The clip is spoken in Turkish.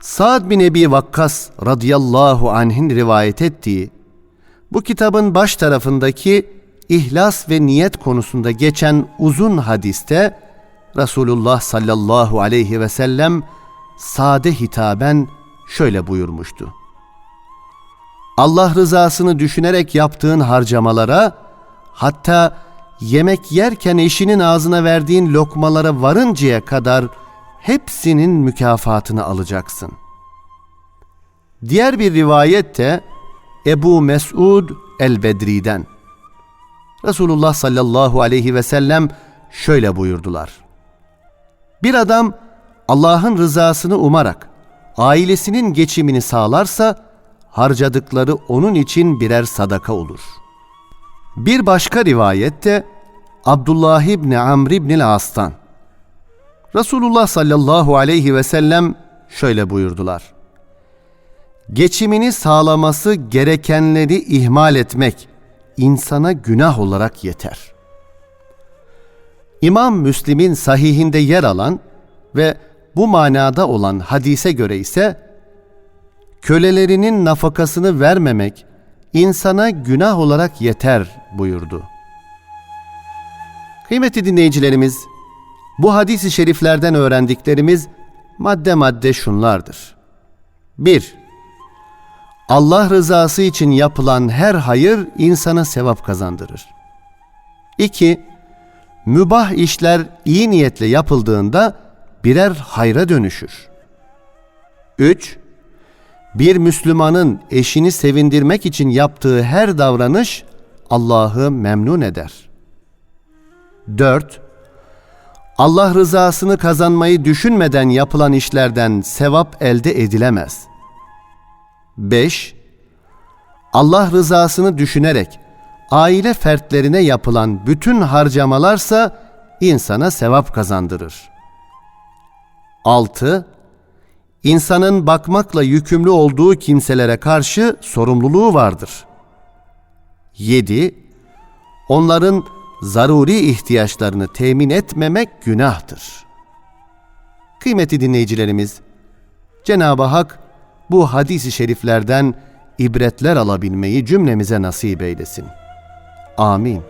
Sa'd bin Ebi Vakkas radıyallahu anh'in rivayet ettiği bu kitabın baş tarafındaki ihlas ve niyet konusunda geçen uzun hadiste Resulullah sallallahu aleyhi ve sellem sade hitaben şöyle buyurmuştu. Allah rızasını düşünerek yaptığın harcamalara, hatta yemek yerken eşinin ağzına verdiğin lokmalara varıncaya kadar hepsinin mükafatını alacaksın. Diğer bir rivayette Ebu Mesud el-Bedri'den Resulullah sallallahu aleyhi ve sellem şöyle buyurdular. Bir adam Allah'ın rızasını umarak ailesinin geçimini sağlarsa harcadıkları onun için birer sadaka olur. Bir başka rivayette Abdullah İbni Amr İbni As'tan Resulullah sallallahu aleyhi ve sellem şöyle buyurdular. Geçimini sağlaması gerekenleri ihmal etmek insana günah olarak yeter. İmam Müslim'in sahihinde yer alan ve bu manada olan hadise göre ise kölelerinin nafakasını vermemek insana günah olarak yeter buyurdu. Kıymetli dinleyicilerimiz, bu hadis-i şeriflerden öğrendiklerimiz madde madde şunlardır. 1. Allah rızası için yapılan her hayır insana sevap kazandırır. 2. Mübah işler iyi niyetle yapıldığında birer hayra dönüşür. 3. Bir Müslümanın eşini sevindirmek için yaptığı her davranış Allah'ı memnun eder. 4. Allah rızasını kazanmayı düşünmeden yapılan işlerden sevap elde edilemez. 5. Allah rızasını düşünerek aile fertlerine yapılan bütün harcamalarsa insana sevap kazandırır. 6. İnsanın bakmakla yükümlü olduğu kimselere karşı sorumluluğu vardır. 7. Onların zaruri ihtiyaçlarını temin etmemek günahtır. Kıymetli dinleyicilerimiz, Cenab-ı Hak bu hadis-i şeriflerden ibretler alabilmeyi cümlemize nasip eylesin. Amin.